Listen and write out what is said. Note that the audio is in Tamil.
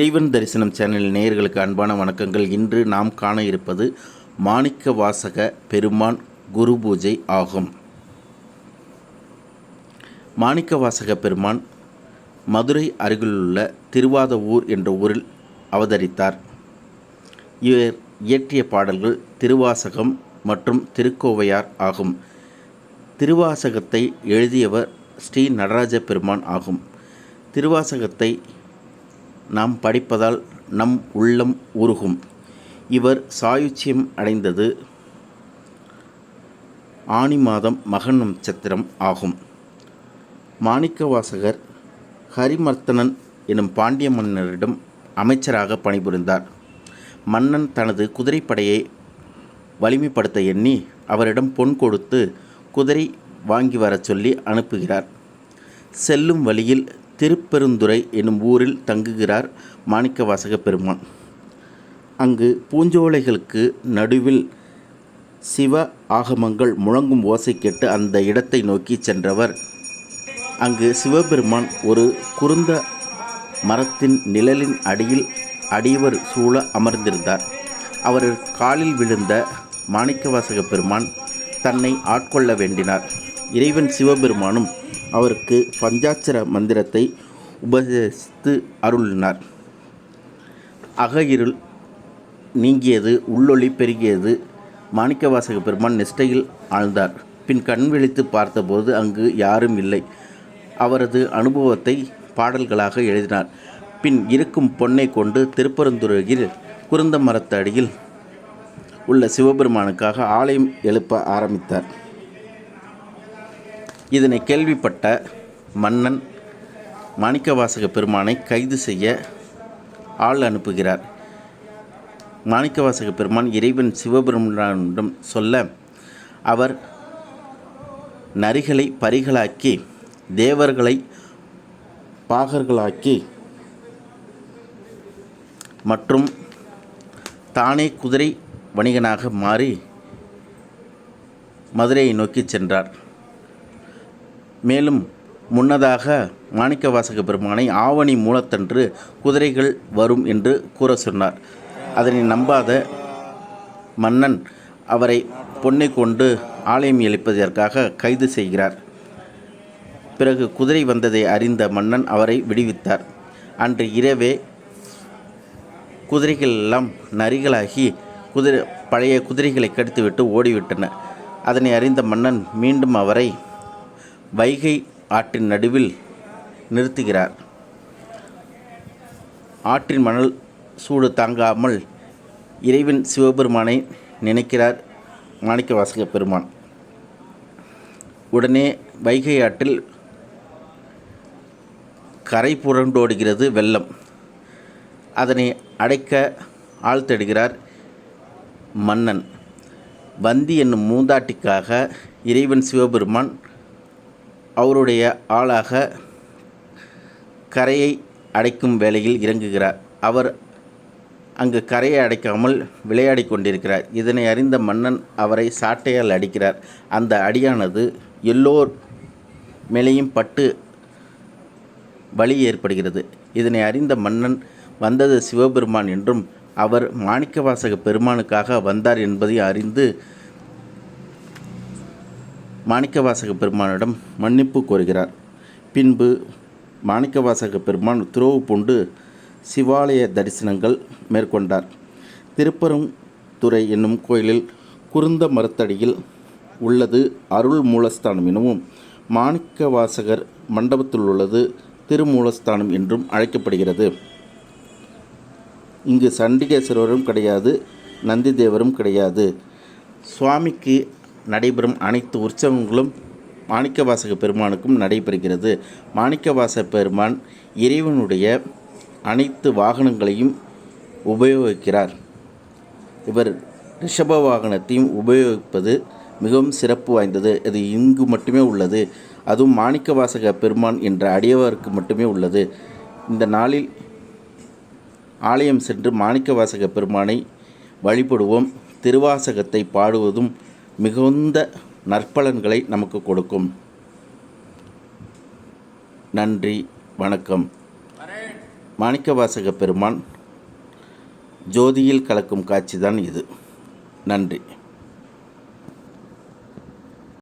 இறைவன் தரிசனம் சேனல் நேயர்களுக்கு அன்பான வணக்கங்கள். இன்று நாம் காண இருப்பது மாணிக்க வாசக பெருமான் குரு பூஜை ஆகும். மாணிக்க வாசக பெருமான் மதுரை அருகிலுள்ள திருவாதவூர் என்ற ஊரில் அவதரித்தார். இவர் இயற்றிய பாடல்கள் திருவாசகம் மற்றும் திருக்கோவையார் ஆகும். திருவாசகத்தை எழுதியவர் ஸ்ரீ நடராஜ பெருமான் ஆகும். திருவாசகத்தை நாம் படிப்பதால் நம் உள்ளம் உருகும். இவர் சாயுச்சியம் அடைந்தது ஆனி மாதம் மகன் நட்சத்திரம் ஆகும். மாணிக்கவாசகர் ஹரிமர்த்தனன் எனும் பாண்டிய மன்னரிடம் அமைச்சராக பணிபுரிந்தார். மன்னன் தனது குதிரைப்படையை வலிமைப்படுத்த எண்ணி அவரிடம் பொன் கொடுத்து குதிரை வாங்கி வரச் சொல்லி அனுப்புகிறார். செல்லும் வழியில் திருப்பெருந்துறை என்னும் ஊரில் தங்குகிறார் மாணிக்கவாசக பெருமான். அங்கு பூஞ்சோலைகளுக்கு நடுவில் சிவ ஆகமங்கள் முழங்கும் ஓசை கேட்டு அந்த இடத்தை நோக்கி சென்றவர். அங்கு சிவபெருமான் ஒரு குருந்த மரத்தின் நிழலின் அடியில் அடியவர் சூழ அமர்ந்திருந்தார். அவர் காலில் விழுந்த மாணிக்கவாசக பெருமான் தன்னை ஆட்கொள்ள வேண்டினார். இறைவன் சிவபெருமானும் அவருக்கு பஞ்சாட்சர மந்திரத்தை உபதேசித்து அருளினார். அகஇருள் நீங்கியது உள்ளொளி பெருகியது மாணிக்கவாசக பெருமான் நிஷ்டையில் ஆழ்ந்தார். பின் கண் விழித்து பார்த்தபோது அங்கு யாரும் இல்லை. அவரது அனுபவத்தை பாடல்களாக எழுதினார். பின் இருக்கும் பொன்னை கொண்டு திருப்பரந்துறையில் குருந்த மரத்தடியில் உள்ள சிவபெருமானுக்காக ஆலயம் எழுப்ப ஆரம்பித்தார். இதனை கேள்விப்பட்ட மன்னன் மாணிக்கவாசக பெருமானை கைது செய்ய ஆள் அனுப்புகிறார். மாணிக்கவாசக பெருமான் இறைவன் சிவபெருமானிடம் சொல்ல அவர் நரிகளை பரிகளாக்கி தேவர்களை பாகர்களாக்கி மற்றும் தானே குதிரை வணிகனாக மாறி மதுரையை நோக்கி சென்றார். மேலும் முன்னதாக மாணிக்கவாசக பெருமானை ஆவணி மூலத்தன்று குதிரைகள் வரும் என்று கூற சொன்னார். அதனை நம்பாத மன்னன் அவரை பொன்னை கொண்டு ஆலயம் எழுப்பதற்காக கைது செய்கிறார். பிறகு குதிரை வந்ததை அறிந்த மன்னன் அவரை விடுவித்தார். அன்று இரவே குதிரைகள் எல்லாம் நரிகளாகி குதிரை பழைய குதிரைகளை கடித்துவிட்டு ஓடிவிட்டன. அதனை அறிந்த மன்னன் மீண்டும் அவரை வைகை ஆற்றின் நடுவில் நிறுத்துகிறார். ஆற்றின் மணல் சூடு தாங்காமல் இறைவன் சிவபெருமானை நினைக்கிறார் மாணிக்கவாசக பெருமான். உடனே வைகை ஆற்றில் கரை புரண்டோடுகிறது வெள்ளம். அதனை அடைக்க ஆள் தேடுகிறார் மன்னன். வந்தி என்னும் மூந்தாட்டிக்காக இறைவன் சிவபெருமான் அவருடைய ஆளாக கரையை அடைக்கும் வேலையில் இறங்குகிறார். அவர் அங்கு கரையை அடைக்காமல் விளையாடி கொண்டிருக்கிறார். இதனை அறிந்த மன்னன் அவரை சாட்டையால் அடிக்கிறார். அந்த அடியானது எல்லோர் மேலேயும் பட்டு வலி ஏற்படுகிறது. இதனை அறிந்த மன்னன் வந்தது சிவபெருமான் என்றும் அவர் மாணிக்கவாசக பெருமானுக்காக வந்தார் என்பதை அறிந்து மாணிக்கவாசக பெருமானிடம் மன்னிப்பு கோருகிறார். பின்பு மாணிக்கவாசக பெருமான் துறவு பூண்டு சிவாலய தரிசனங்கள் மேற்கொண்டார். திருப்பரங்குத்துறை என்னும் கோயிலில் குருந்த மரத்தடியில் உள்ளது அருள் மூலஸ்தானம் எனவும் மாணிக்கவாசகர் மண்டபத்தில் உள்ளது திருமூலஸ்தானம் என்றும் அழைக்கப்படுகிறது. இங்கு சண்டிகேஸ்வரரும் கிடையாது நந்தி தேவரும் கிடையாது. சுவாமிக்கு நடைபெறும் அனைத்து உற்சவங்களும் மாணிக்கவாசக பெருமானுக்கும் நடைபெறுகிறது. மாணிக்கவாச பெருமான் இறைவனுடைய அனைத்து வாகனங்களையும் உபயோகிக்கிறார். இவர் ரிஷப வாகனத்தையும் உபயோகிப்பது மிகவும் சிறப்பு வாய்ந்தது. அது இங்கு மட்டுமே உள்ளது. அதுவும் மாணிக்கவாசக பெருமான் என்ற அடியவருக்கு மட்டுமே உள்ளது. இந்த நாளில் ஆலயம் சென்று மாணிக்கவாசக பெருமானை வழிபடுவோம். திருவாசகத்தை பாடுவதும் மிகுந்த நற்பலன்களை நமக்கு கொடுக்கும். நன்றி வணக்கம். மாணிக்கவாசக பெருமான் ஜோதியில் கலக்கும் காட்சிதான் இது. நன்றி.